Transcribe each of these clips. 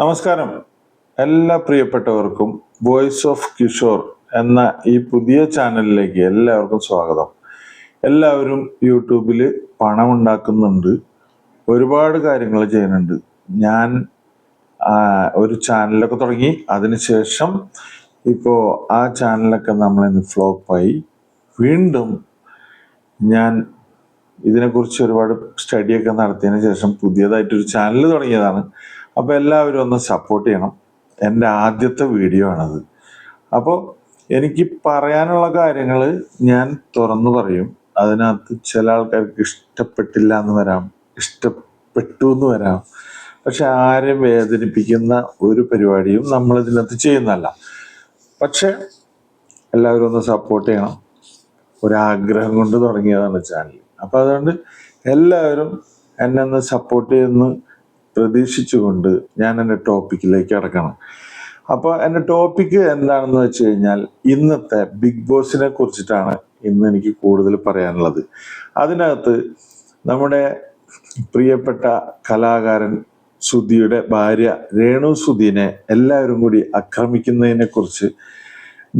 നമസ്കാരം. എല്ലാ പ്രിയപ്പെട്ടവർക്കും വോയിസ് ഓഫ് കിഷോർ എന്ന ഈ പുതിയ ചാനലിലേക്ക് എല്ലാവർക്കും സ്വാഗതം. എല്ലാവരും യൂട്യൂബിൽ പണം ഉണ്ടാക്കുന്നുണ്ട് ഒരുപാട് കാര്യങ്ങൾ ചെയ്യുന്നുണ്ട്. ഞാൻ ഒരു ചാനലൊക്കെ തുടങ്ങി. അതിനുശേഷം ഇപ്പോൾ ആ ചാനലൊക്കെ നമ്മളിന്ന് ഫ്ലോപ്പായി. വീണ്ടും ഞാൻ ഇതിനെക്കുറിച്ച് ഒരുപാട് സ്റ്റഡിയൊക്കെ നടത്തിയതിന് ശേഷം പുതിയതായിട്ടൊരു ചാനൽ തുടങ്ങിയതാണ്. അപ്പോൾ എല്ലാവരും ഒന്ന് സപ്പോർട്ട് ചെയ്യണം. എന്റെ ആദ്യത്തെ വീഡിയോ ആണത്. അപ്പോൾ എനിക്ക് പറയാനുള്ള കാര്യങ്ങൾ ഞാൻ തുറന്നു പറയും. അതിനകത്ത് ചില ആൾക്കാർക്ക് ഇഷ്ടപ്പെട്ടില്ല എന്ന് വരാം ഇഷ്ടപ്പെട്ടു എന്ന് വരാം. പക്ഷെ ആരെയും വേദനിപ്പിക്കുന്ന ഒരു പരിപാടിയും നമ്മൾ ഇതിനകത്ത് ചെയ്യുന്നതല്ല. പക്ഷെ എല്ലാവരും ഒന്ന് സപ്പോർട്ട് ചെയ്യണം. ഒരാഗ്രഹം കൊണ്ട് തുടങ്ങിയതാണ് ചാനൽ അപ്പോൾ അതുകൊണ്ട് എല്ലാവരും എന്നെ ഒന്ന് സപ്പോർട്ട് ചെയ്യുന്നു പ്രതീക്ഷിച്ചുകൊണ്ട് ഞാൻ എന്റെ ടോപ്പിക്കിലേക്ക് അടക്കണം. അപ്പോൾ എന്റെ ടോപ്പിക്ക് എന്താണെന്ന് വെച്ച് കഴിഞ്ഞാൽ ഇന്നത്തെ ബിഗ് ബോസിനെ കുറിച്ചിട്ടാണ് ഇന്ന് എനിക്ക് കൂടുതൽ പറയാനുള്ളത്. അതിനകത്ത് നമ്മുടെ പ്രിയപ്പെട്ട കലാകാരൻ സുധിയുടെ ഭാര്യ രേണു സുധീനെ എല്ലാവരും കൂടി ആക്രമിക്കുന്നതിനെ കുറിച്ച്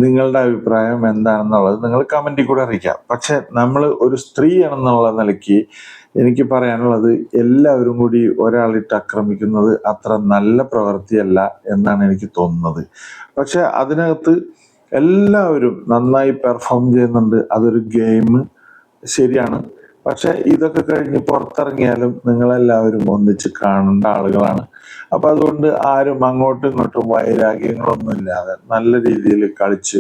നിങ്ങളുടെ അഭിപ്രായം എന്താണെന്നുള്ളത് നിങ്ങൾ കമന്റിൽ കൂടെ അറിയിക്കാം. പക്ഷെ നമ്മൾ ഒരു സ്ത്രീ ആണെന്നുള്ള നിലയ്ക്ക് എനിക്ക് പറയാനുള്ളത് എല്ലാവരും കൂടി ഒരാളിട്ട് ആക്രമിക്കുന്നത് അത്ര നല്ല പ്രവൃത്തിയല്ല എന്നാണ് എനിക്ക് തോന്നുന്നത്. പക്ഷെ അതിനകത്ത് എല്ലാവരും നന്നായി പെർഫോം ചെയ്യുന്നുണ്ട്. അതൊരു ഗെയിം ശരിയാണ്. പക്ഷെ ഇതൊക്കെ കഴിഞ്ഞ് പുറത്തിറങ്ങിയാലും നിങ്ങളെല്ലാവരും ഒന്നിച്ച് കാണേണ്ട ആളുകളാണ്. അപ്പൊ അതുകൊണ്ട് ആരും അങ്ങോട്ടും ഇങ്ങോട്ടും വൈരാഗ്യങ്ങളൊന്നും ഇല്ലാതെ നല്ല രീതിയിൽ കളിച്ച്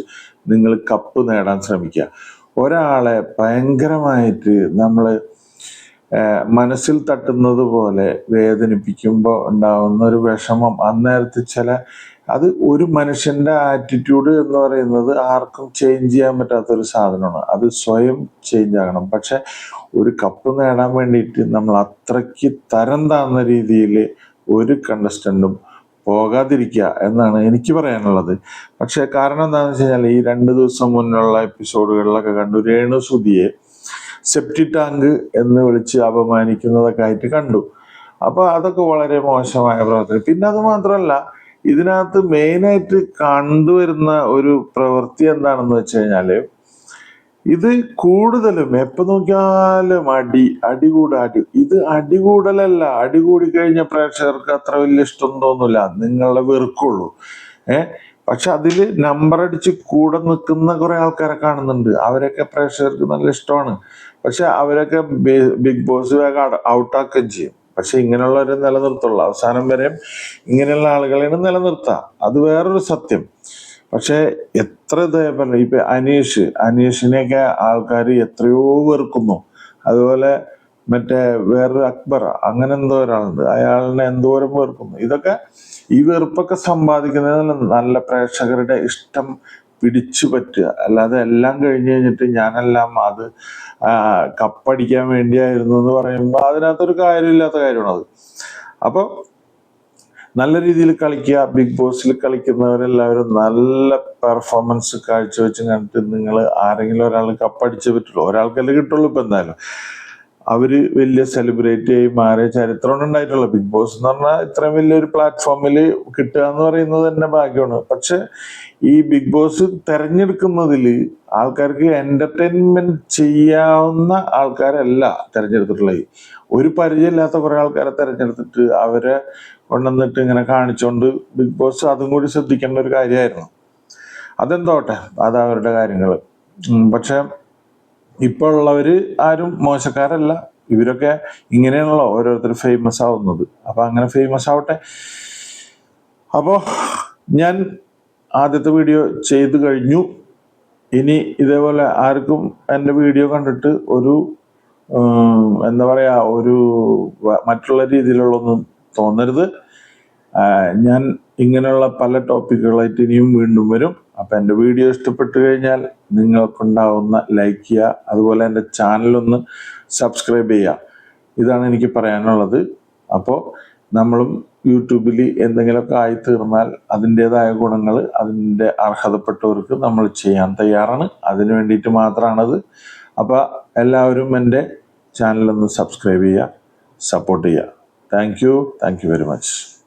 നിങ്ങൾ കപ്പ് നേടാൻ ശ്രമിക്കുക. ഒരാളെ ഭയങ്കരമായിട്ട് നമ്മൾ മനസ്സിൽ തട്ടുന്നത് പോലെ വേദനിപ്പിക്കുമ്പോൾ ഉണ്ടാവുന്ന ഒരു വിഷമം. അന്നേരത്ത് ചില അത് ഒരു മനുഷ്യന്റെ ആറ്റിറ്റ്യൂഡ് എന്ന് പറയുന്നത് ആർക്കും ചേഞ്ച് ചെയ്യാൻ പറ്റാത്ത ഒരു സാധനമാണ്. അത് സ്വയം ചേഞ്ച് ആകണം. പക്ഷെ ഒരു കപ്പ് നേടാൻ വേണ്ടിയിട്ട് നമ്മൾ അത്രയ്ക്ക് തരം താന്ന രീതിയിൽ ഒരു കണ്ടസ്റ്റന്റും പോകാതിരിക്കുക എന്നാണ് എനിക്ക് പറയാനുള്ളത്. പക്ഷേ കാരണം എന്താണെന്ന് വെച്ച് കഴിഞ്ഞാൽ ഈ രണ്ട് ദിവസം മുന്നുള്ള എപ്പിസോഡുകളിലൊക്കെ കണ്ടു രേണു സുധിയെ സെപ്റ്റി ടാങ്ക് എന്ന് വിളിച്ച് അപമാനിക്കുന്നതൊക്കെ ആയിട്ട് കണ്ടു. അപ്പൊ അതൊക്കെ വളരെ മോശമായ പ്രവർത്തനം. പിന്നെ അത് മാത്രമല്ല ഇതിനകത്ത് മെയിനായിട്ട് കണ്ടുവരുന്ന ഒരു പ്രവൃത്തി എന്താണെന്ന് വെച്ച് കഴിഞ്ഞാൽ ഇത് കൂടുതലും എപ്പോ നോക്കിയാലും അടി അടി കൂടാ ഇത് അടി കൂടലല്ല അടി പ്രേക്ഷകർക്ക് അത്ര വലിയ ഇഷ്ടം തോന്നില്ല നിങ്ങളുടെ വെറുക്കുള്ളൂ. ഏ? പക്ഷെ അതിൽ നമ്പർ അടിച്ച് കൂടെ നിൽക്കുന്ന കുറെ ആൾക്കാരെ കാണുന്നുണ്ട്. അവരൊക്കെ പ്രേക്ഷകർക്ക് നല്ല ഇഷ്ടമാണ്. പക്ഷെ അവരൊക്കെ ബിഗ് ബോസ് വേഗം ഔട്ടാക്കുകയും ചെയ്യും. പക്ഷെ ഇങ്ങനെയുള്ളവരെ നിലനിർത്തുള്ളൂ. അവസാനം വരെ ഇങ്ങനെയുള്ള ആളുകളെയാണ് നിലനിർത്താം അത് വേറൊരു സത്യം. പക്ഷെ എത്ര ഇതേപോലെ ഇപ്പൊ അനീഷ് അനീഷിനെയൊക്കെ ആൾക്കാർ എത്രയോ വെറുക്കുന്നു. അതുപോലെ മറ്റേ വേറൊരു അക്ബർ അങ്ങനെ എന്തോ ഒരാളുണ്ട്. അയാളിനെ എന്തോരം വെറുക്കുന്നു. ഇതൊക്കെ ഈ വെറുപ്പൊക്കെ സമ്പാദിക്കുന്നതിന് നല്ല പ്രേക്ഷകരുടെ ഇഷ്ടം പിടിച്ചു പറ്റുക. അല്ലാതെ എല്ലാം കഴിഞ്ഞു കഴിഞ്ഞിട്ട് ഞാനെല്ലാം അത് കപ്പടിക്കാൻ വേണ്ടിയായിരുന്നു എന്ന് പറയുമ്പോൾ അതിനകത്തൊരു കാര്യമില്ലാത്ത കാര്യമാണ് അത്. അപ്പോൾ നല്ല രീതിയിൽ കളിക്കുക ബിഗ് ബോസിൽ കളിക്കുന്നവരെല്ലാവരും നല്ല പെർഫോമൻസ് കാഴ്ചവെച്ച് കണ്ടിട്ട് നിങ്ങൾ ആരെങ്കിലും ഒരാൾ കപ്പടിച്ചേ പറ്റുള്ളൂ. ഒരാൾക്കല്ലേ കിട്ടുള്ളൂ ഇപ്പം എന്തായാലും. അവർ വലിയ സെലിബ്രിറ്റി ആയി മാറിയ ചരിത്രമാണ് ഉണ്ടായിട്ടുള്ള ബിഗ് ബോസ് എന്ന് പറഞ്ഞാൽ ഇത്രയും വലിയൊരു പ്ലാറ്റ്ഫോമിൽ കിട്ടുക എന്ന് പറയുന്നത് തന്നെ ഭാഗ്യമാണ്. പക്ഷെ ഈ ബിഗ് ബോസ് തെരഞ്ഞെടുക്കുന്നതിൽ ആൾക്കാർക്ക് എന്റർടൈൻമെന്റ് ചെയ്യാവുന്ന ആൾക്കാരല്ല തെരഞ്ഞെടുത്തിട്ടുള്ളത് ഒരു പരിചയമില്ലാത്ത കുറെ ആൾക്കാരെ തെരഞ്ഞെടുത്തിട്ട് അവരെ കൊണ്ടുവന്നിട്ട് ഇങ്ങനെ കാണിച്ചുകൊണ്ട് ബിഗ് ബോസ് അതും കൂടി ശ്രദ്ധിക്കേണ്ട ഒരു കാര്യമായിരുന്നു. അതെന്തോട്ടെ? അത് അവരുടെ കാര്യങ്ങൾ പക്ഷെ ഇപ്പോൾ ഉള്ളവര് ആരും മോശക്കാരല്ല. ഇവരൊക്കെ ഇങ്ങനെയാണല്ലോ ഓരോരുത്തർ ഫേമസ് ആവുന്നത്. അപ്പൊ അങ്ങനെ ഫേമസ് ആവട്ടെ. അപ്പോ ഞാൻ ആദ്യത്തെ വീഡിയോ ചെയ്തു കഴിഞ്ഞു. ഇനി ഇതേപോലെ ആർക്കും എന്റെ വീഡിയോ കണ്ടിട്ട് ഒരു എന്താ പറയാ ഒരു മറ്റുള്ള രീതിയിലുള്ളൊന്നും തോന്നരുത്. ഞാൻ ഇങ്ങനെയുള്ള പല ടോപ്പിക്കുകളായിട്ട് ഇനിയും വീണ്ടും വരും. അപ്പം എന്റെ വീഡിയോ ഇഷ്ടപ്പെട്ടു കഴിഞ്ഞാൽ നിങ്ങൾക്കുണ്ടാവുന്ന ലൈക്ക് ചെയ്യുക. അതുപോലെ എന്റെ ചാനലൊന്ന് സബ്സ്ക്രൈബ് ചെയ്യുക. ഇതാണ് എനിക്ക് പറയാനുള്ളത്. അപ്പോൾ നമ്മളും യൂട്യൂബിൽ എന്തെങ്കിലുമൊക്കെ ആയി തീർന്നാൽ അതിന്റെതായ ഗുണങ്ങൾ അതിന്റെ അർഹതപ്പെട്ടവർക്ക് നമ്മൾ ചെയ്യാൻ തയ്യാറാണ്. അതിനു വേണ്ടിയിട്ട് മാത്രമാണത് അപ്പോൾ എല്ലാവരും എന്റെ ചാനലൊന്ന് സബ്സ്ക്രൈബ് ചെയ്യുക സപ്പോർട്ട് ചെയ്യുക. Thank you thank you very much